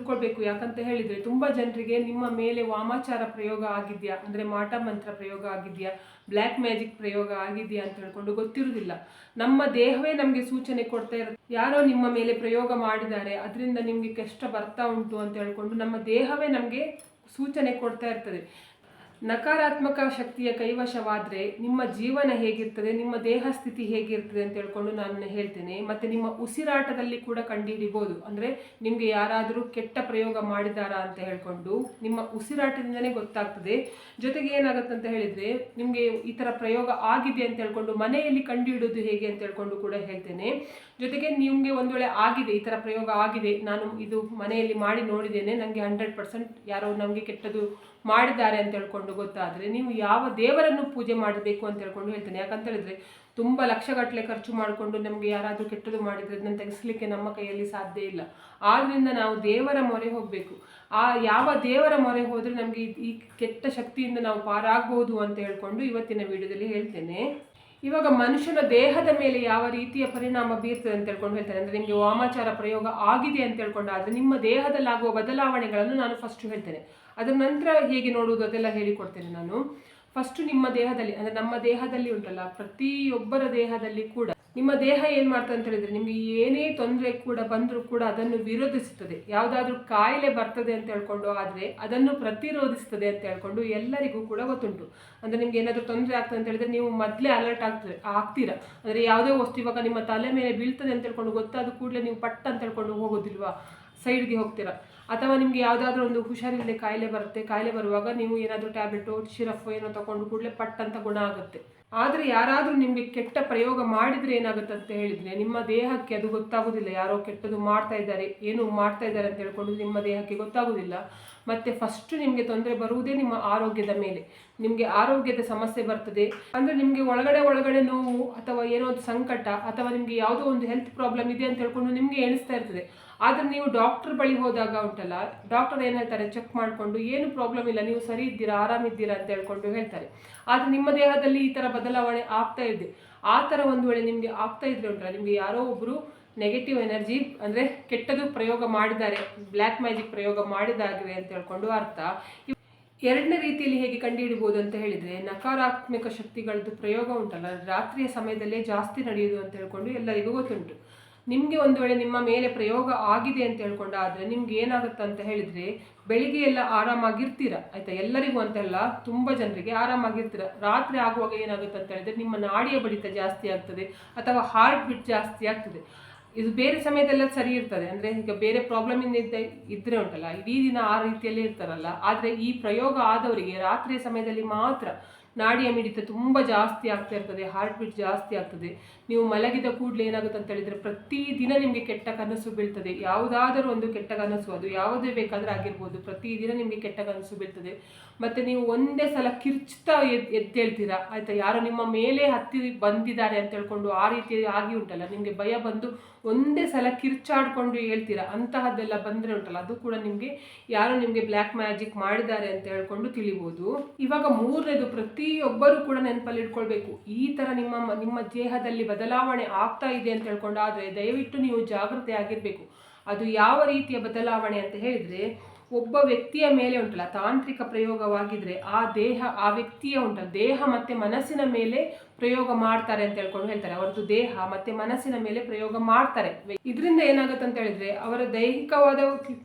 ತಿಳ್ಕೊಳ್ಬೇಕು. ಯಾಕಂತ ಹೇಳಿದ್ರೆ ತುಂಬಾ ಜನರಿಗೆ ನಿಮ್ಮ ಮೇಲೆ ವಾಮಾಚಾರ ಪ್ರಯೋಗ ಆಗಿದೆಯಾ? ಅಂದ್ರೆ ಮಾಟ ಮಂತ್ರ ಪ್ರಯೋಗ ಆಗಿದೆಯಾ? ಬ್ಲ್ಯಾಕ್ ಮ್ಯಾಜಿಕ್ ಪ್ರಯೋಗ ಆಗಿದೆಯಾ ಅಂತ ಹೇಳ್ಕೊಂಡು ಗೊತ್ತಿರೋದಿಲ್ಲ. ನಮ್ಮ ದೇಹವೇ ನಮಗೆ ಸೂಚನೆ ಕೊಡ್ತಾ ಇರುತ್ತೆ. ಯಾರೋ ನಿಮ್ಮ ಮೇಲೆ ಪ್ರಯೋಗ ಮಾಡಿದ್ದಾರೆ, ಅದರಿಂದ ನಿಮಗೆ ಕಷ್ಟ ಬರ್ತಾ ಉಂಟು ಅಂತ ಹೇಳ್ಕೊಂಡು ನಮ್ಮ ದೇಹವೇ ನಮಗೆ ಸೂಚನೆ ಕೊಡ್ತಾ ಇರ್ತದೆ. ನಕಾರಾತ್ಮಕ ಶಕ್ತಿಯ ಕೈವಶವಾದರೆ ನಿಮ್ಮ ಜೀವನ ಹೇಗಿರ್ತದೆ, ನಿಮ್ಮ ದೇಹ ಸ್ಥಿತಿ ಹೇಗಿರ್ತದೆ ಅಂತ ಹೇಳ್ಕೊಂಡು ನಾನು ಹೇಳ್ತೇನೆ. ಮತ್ತು ನಿಮ್ಮ ಉಸಿರಾಟದಲ್ಲಿ ಕೂಡ ಕಂಡುಹಿಡಿಬೋದು. ಅಂದರೆ ನಿಮಗೆ ಯಾರಾದರೂ ಕೆಟ್ಟ ಪ್ರಯೋಗ ಮಾಡಿದಾರಾ ಅಂತ ಹೇಳ್ಕೊಂಡು ನಿಮ್ಮ ಉಸಿರಾಟದಿಂದನೇ ಗೊತ್ತಾಗ್ತದೆ. ಜೊತೆಗೆ ಏನಾಗುತ್ತೆ ಅಂತ ಹೇಳಿದರೆ ನಿಮಗೆ ಈ ಥರ ಪ್ರಯೋಗ ಆಗಿದೆ ಅಂತ ಹೇಳ್ಕೊಂಡು ಮನೆಯಲ್ಲಿ ಕಂಡುಹಿಡೋದು ಹೇಗೆ ಅಂತ ಹೇಳ್ಕೊಂಡು ಕೂಡ ಹೇಳ್ತೇನೆ. ಜೊತೆಗೆ ನಿಮಗೆ ಒಂದು ವೇಳೆ ಆಗಿದೆ, ಈ ಥರ ಪ್ರಯೋಗ ಆಗಿದೆ, ನಾನು ಇದು ಮನೆಯಲ್ಲಿ ಮಾಡಿ ನೋಡಿದ್ದೇನೆ ನನಗೆ ಹಂಡ್ರೆಡ್ ಪರ್ಸೆಂಟ್ ಯಾರೋ ನಮಗೆ ಕೆಟ್ಟದು ಮಾಡಿದ್ದಾರೆ ಅಂತ ಹೇಳ್ಕೊಂಡು ಗೊತ್ತಾದರೆ ನೀವು ಯಾವ ದೇವರನ್ನು ಪೂಜೆ ಮಾಡಬೇಕು ಅಂತ ಹೇಳ್ಕೊಂಡು ಹೇಳ್ತೇನೆ. ಯಾಕಂತ ಹೇಳಿದ್ರೆ ತುಂಬ ಲಕ್ಷಗಟ್ಟಲೆ ಖರ್ಚು ಮಾಡಿಕೊಂಡು ನಮಗೆ ಯಾರಾದರೂ ಕೆಟ್ಟದು ಮಾಡಿದರೆ ಅದನ್ನು ತೆಗೆಸಲಿಕ್ಕೆ ನಮ್ಮ ಕೈಯಲ್ಲಿ ಸಾಧ್ಯ ಇಲ್ಲ. ಆದ್ದರಿಂದ ನಾವು ದೇವರ ಮೊರೆ ಹೋಗಬೇಕು. ಆ ಯಾವ ದೇವರ ಮೊರೆ ಹೋದರೆ ನಮಗೆ ಈ ಕೆಟ್ಟ ಶಕ್ತಿಯಿಂದ ನಾವು ಪಾರಾಗಬಹುದು ಅಂತ ಹೇಳ್ಕೊಂಡು ಇವತ್ತಿನ ವಿಡಿಯೋದಲ್ಲಿ ಹೇಳ್ತೇನೆ. ಇವಾಗ ಮನುಷ್ಯನ ದೇಹದ ಮೇಲೆ ಯಾವ ರೀತಿಯ ಪರಿಣಾಮ ಬೀರ್ತದೆ ಅಂತ ಹೇಳ್ಕೊಂಡು ಹೇಳ್ತಾರೆ ಅಂದರೆ ನಿಮಗೆ ವಾಮಾಚಾರ ಪ್ರಯೋಗ ಆಗಿದೆ ಅಂತ ಹೇಳ್ಕೊಂಡು ಆದರೆ ನಿಮ್ಮ ದೇಹದಲ್ಲಾಗುವ ಬದಲಾವಣೆಗಳನ್ನು ನಾನು ಫಸ್ಟ್ ಹೇಳ್ತೇನೆ. ಅದರ ನಂತರ ಹೇಗೆ ನೋಡುವುದು ಅದೆಲ್ಲ ಹೇಳಿಕೊಡ್ತೇನೆ ನಾನು. ಫಸ್ಟ್ ನಿಮ್ಮ ದೇಹದಲ್ಲಿ, ಅಂದರೆ ನಮ್ಮ ದೇಹದಲ್ಲಿ ಉಂಟಲ್ಲ, ಪ್ರತಿಯೊಬ್ಬರ ದೇಹದಲ್ಲಿ ಕೂಡ ನಿಮ್ಮ ದೇಹ ಏನು ಮಾಡ್ತದೆ ಅಂತ ಹೇಳಿದ್ರೆ ನಿಮಗೆ ಏನೇ ತೊಂದರೆ ಕೂಡ ಬಂದರೂ ಕೂಡ ಅದನ್ನು ವಿರೋಧಿಸುತ್ತದೆ. ಯಾವುದಾದ್ರೂ ಕಾಯಿಲೆ ಬರ್ತದೆ ಅಂತ ಹೇಳ್ಕೊಂಡು ಆದರೆ ಅದನ್ನು ಪ್ರತಿರೋಧಿಸ್ತದೆ ಅಂತ ಹೇಳ್ಕೊಂಡು ಎಲ್ಲರಿಗೂ ಕೂಡ ಗೊತ್ತುಂಟು. ಅಂದರೆ ನಿಮ್ಗೆ ಏನಾದರೂ ತೊಂದರೆ ಆಗ್ತದೆ ಅಂತ ಹೇಳಿದ್ರೆ ನೀವು ಮೊದಲೇ ಅಲರ್ಟ್ ಆಗ್ತದೆ, ಆಗ್ತೀರಾ? ಅಂದರೆ ಯಾವುದೇ ವಸ್ತು ಇವಾಗ ನಿಮ್ಮ ತಲೆ ಮೇಲೆ ಬೀಳ್ತದೆ ಅಂತ ಹೇಳ್ಕೊಂಡು ಗೊತ್ತಾದ ಕೂಡಲೇ ನೀವು ಪಟ್ ಅಂತ ಹೇಳ್ಕೊಂಡು ಹೋಗೋದಿಲ್ವಾ? ಸೈಡ್ಗೆ ಹೋಗ್ತೀರಾ? ಅಥವಾ ನಿಮಗೆ ಯಾವುದಾದ್ರೂ ಒಂದು ಹುಷಾರಿಲ್ಲದೆ ಕಾಯಿಲೆ ಬರುತ್ತೆ, ಕಾಯಿಲೆ ಬರುವಾಗ ನೀವು ಏನಾದರೂ ಟ್ಯಾಬ್ಲೆಟು ಶಿರಫು ಏನೋ ತಗೊಂಡು ಕೂಡಲೇ ಪಟ್ ಅಂತ ಗುಣ ಆಗುತ್ತೆ. ಆದರೆ ಯಾರಾದರೂ ನಿಮಗೆ ಕೆಟ್ಟ ಪ್ರಯೋಗ ಮಾಡಿದರೆ ಏನಾಗುತ್ತೆ ಅಂತ ಹೇಳಿದರೆ, ನಿಮ್ಮ ದೇಹಕ್ಕೆ ಅದು ಗೊತ್ತಾಗೋದಿಲ್ಲ ಯಾರೋ ಕೆಟ್ಟದು ಮಾಡ್ತಾ ಇದ್ದಾರೆ, ಏನು ಮಾಡ್ತಾ ಇದ್ದಾರೆ ಅಂತ ಹೇಳ್ಕೊಂಡು ನಿಮ್ಮ ದೇಹಕ್ಕೆ ಗೊತ್ತಾಗೋದಿಲ್ಲ. ಮತ್ತು ಫಸ್ಟ್ ನಿಮಗೆ ತೊಂದರೆ ಬರುವುದೇ ನಿಮ್ಮ ಆರೋಗ್ಯದ ಮೇಲೆ. ನಿಮಗೆ ಆರೋಗ್ಯದ ಸಮಸ್ಯೆ ಬರ್ತದೆ. ಅಂದರೆ ನಿಮಗೆ ಒಳಗಡೆ ಒಳಗಡೆ ನೋವು ಅಥವಾ ಏನೋ ಒಂದು ಸಂಕಟ ಅಥವಾ ನಿಮಗೆ ಯಾವುದೋ ಒಂದು ಹೆಲ್ತ್ ಪ್ರಾಬ್ಲಮ್ ಇದೆ ಅಂತ ಹೇಳ್ಕೊಂಡು ನಿಮಗೆ ಎಣಿಸ್ತಾ ಇರ್ತದೆ. ಆದರೆ ನೀವು ಡಾಕ್ಟರ್ ಬಳಿ ಹೋದಾಗ ಉಂಟಲ್ಲ ಡಾಕ್ಟರ್ ಏನು ಹೇಳ್ತಾರೆ? ಚೆಕ್ ಮಾಡಿಕೊಂಡು ಏನು ಪ್ರಾಬ್ಲಮ್ ಇಲ್ಲ, ನೀವು ಸರಿ ಇದ್ದೀರಾ ಆರಾಮಿದ್ದೀರಾ ಅಂತ ಹೇಳ್ಕೊಂಡು ಹೇಳ್ತಾರೆ. ಆದರೆ ನಿಮ್ಮ ದೇಹದಲ್ಲಿ ಈ ಥರ ಬದಲಾವಣೆ ಆಗ್ತಾ ಇದೆ. ಆ ಥರ ಒಂದು ವೇಳೆ ನಿಮಗೆ ಆಗ್ತಾ ಇದ್ರೆ ಉಂಟಲ್ಲ, ನಿಮಗೆ ಯಾರೋ ಒಬ್ಬರು ನೆಗೆಟಿವ್ ಎನರ್ಜಿ ಅಂದರೆ ಕೆಟ್ಟದು ಪ್ರಯೋಗ ಮಾಡಿದ್ದಾರೆ ಬ್ಲ್ಯಾಕ್ ಮ್ಯಾಜಿಕ್ ಪ್ರಯೋಗ ಮಾಡಿದಾಗಿವೆ ಅಂತ ಹೇಳ್ಕೊಂಡು ಅರ್ಥ. ಎರಡನೇ ರೀತಿಯಲ್ಲಿ ಹೇಗೆ ಕಂಡುಹಿಡಿಬೋದು ಅಂತ ಹೇಳಿದರೆ, ನಕಾರಾತ್ಮಕ ಶಕ್ತಿಗಳದ್ದು ಪ್ರಯೋಗ ಉಂಟಲ್ಲ, ರಾತ್ರಿಯ ಸಮಯದಲ್ಲೇ ಜಾಸ್ತಿ ನಡೆಯುವುದು ಅಂತ ಹೇಳ್ಕೊಂಡು ಎಲ್ಲರಿಗೂ ಗೊತ್ತುಂಟು. ನಿಮಗೆ ಒಂದು ವೇಳೆ ನಿಮ್ಮ ಮೇಲೆ ಪ್ರಯೋಗ ಆಗಿದೆ ಅಂತ ಹೇಳ್ಕೊಂಡಾದರೆ ನಿಮ್ಗೆ ಏನಾಗುತ್ತೆ ಅಂತ ಹೇಳಿದರೆ, ಬೆಳಿಗ್ಗೆ ಎಲ್ಲ ಆರಾಮಾಗಿರ್ತೀರ, ಆಯಿತಾ? ಎಲ್ಲರಿಗೂ ಅಂತೆಲ್ಲ, ತುಂಬ ಜನರಿಗೆ ಆರಾಮಾಗಿರ್ತೀರ. ರಾತ್ರಿ ಆಗುವಾಗ ಏನಾಗುತ್ತೆ ಅಂತ ಹೇಳಿದರೆ ನಿಮ್ಮ ನಾಡಿಯ ಬಡಿತ ಜಾಸ್ತಿ ಆಗ್ತದೆ, ಅಥವಾ ಹಾರ್ಟ್ ಬಿಟ್ ಜಾಸ್ತಿ ಆಗ್ತದೆ. ಇದು ಬೇರೆ ಸಮಯದಲ್ಲ ಸರಿ ಇರ್ತದೆ. ಅಂದರೆ ಈಗ ಬೇರೆ ಪ್ರಾಬ್ಲಮ್ ಇಂದ ಇದ್ರೆ ಉಂಟಲ್ಲ, ಇಡೀ ದಿನ ಆ ರೀತಿಯಲ್ಲೇ ಇರ್ತಾರಲ್ಲ. ಆದರೆ ಈ ಪ್ರಯೋಗ ಆದವರಿಗೆ ರಾತ್ರಿಯ ಸಮಯದಲ್ಲಿ ಮಾತ್ರ ನಾಡಿಯ ಮಿಡಿತ ತುಂಬ ಜಾಸ್ತಿ ಆಗ್ತಾ ಇರ್ತದೆ ಹಾರ್ಟ್ ಬೀಟ್ ಜಾಸ್ತಿ ಆಗ್ತದೆ. ನೀವು ಮಲಗಿದ ಕೂಡಲೇ ಏನಾಗುತ್ತೆ ಅಂತ ಹೇಳಿದರೆ ಪ್ರತಿದಿನ ನಿಮಗೆ ಕೆಟ್ಟ ಕನಸು ಬೀಳ್ತದೆ. ಯಾವುದಾದರೂ ಒಂದು ಕೆಟ್ಟ ಕನಸು ಅದು, ಯಾವುದೇ ಬೇಕಾದರೂ ಆಗಿರ್ಬೋದು ಪ್ರತಿದಿನ ನಿಮಗೆ ಕೆಟ್ಟ ಕನಸು ಬೀಳ್ತದೆ. ಮತ್ತು ನೀವು ಒಂದೇ ಸಲ ಕಿರ್ಚ್ತಾ ಎದ್ ಎದ್ದೇಳ್ತೀರಾ ಆಯಿತಾ, ಯಾರೋ ನಿಮ್ಮ ಮೇಲೆ ಹತ್ತಿ ಬಂದಿದ್ದಾರೆ ಅಂತ ಹೇಳ್ಕೊಂಡು ಆ ರೀತಿ ಆಗಿ ಉಂಟಲ್ಲ, ನಿಮಗೆ ಭಯ ಬಂದು ಒಂದೇ ಸಲ ಕಿರ್ಚಾಡ್ಕೊಂಡು ಹೇಳ್ತೀರಾ? ಅಂತಹದ್ದೆಲ್ಲ ಬಂದರೆ ಉಂಟಲ್ಲ, ಅದು ಕೂಡ ನಿಮಗೆ ಯಾರು ನಿಮಗೆ ಬ್ಲ್ಯಾಕ್ ಮ್ಯಾಜಿಕ್ ಮಾಡಿದ್ದಾರೆ ಅಂತ ಹೇಳ್ಕೊಂಡು ತಿಳಿಬೋದು. ಇವಾಗ ಮೂರನೇದು, ಪ್ರತಿಯೊಬ್ಬರು ಕೂಡ ನೆನಪಲ್ಲಿ ಇಟ್ಕೊಳ್ಬೇಕು. ಈ ಥರ ನಿಮ್ಮ ನಿಮ್ಮ ದೇಹದಲ್ಲಿ ಬದಲಾವಣೆ ಆಗ್ತಾ ಇದೆ ಅಂತ ಹೇಳ್ಕೊಂಡು ಆದರೆ ದಯವಿಟ್ಟು ನೀವು ಜಾಗೃತಿ ಆಗಿರಬೇಕು. ಅದು ಯಾವ ರೀತಿಯ ಬದಲಾವಣೆ ಅಂತ ಹೇಳಿದರೆ ಒಬ್ಬ ವ್ಯಕ್ತಿಯ ಮೇಲೆ ಉಂಟಲ್ಲ, ತಾಂತ್ರಿಕ ಪ್ರಯೋಗವಾಗಿದ್ರೆ ಆ ದೇಹ, ಆ ವ್ಯಕ್ತಿಯ ಉಂಟಲ್ಲ, ದೇಹ ಮತ್ತೆ ಮನಸ್ಸಿನ ಮೇಲೆ ಪ್ರಯೋಗ ಮಾಡ್ತಾರೆ ಅಂತ ಹೇಳ್ಕೊಂಡು ಹೇಳ್ತಾರೆ. ಅವರದ್ದು ದೇಹ ಮತ್ತೆ ಮನಸ್ಸಿನ ಮೇಲೆ ಪ್ರಯೋಗ ಮಾಡ್ತಾರೆ. ಇದರಿಂದ ಏನಾಗುತ್ತೆ ಅಂತ ಹೇಳಿದ್ರೆ, ಅವರ ದೈಹಿಕವಾದ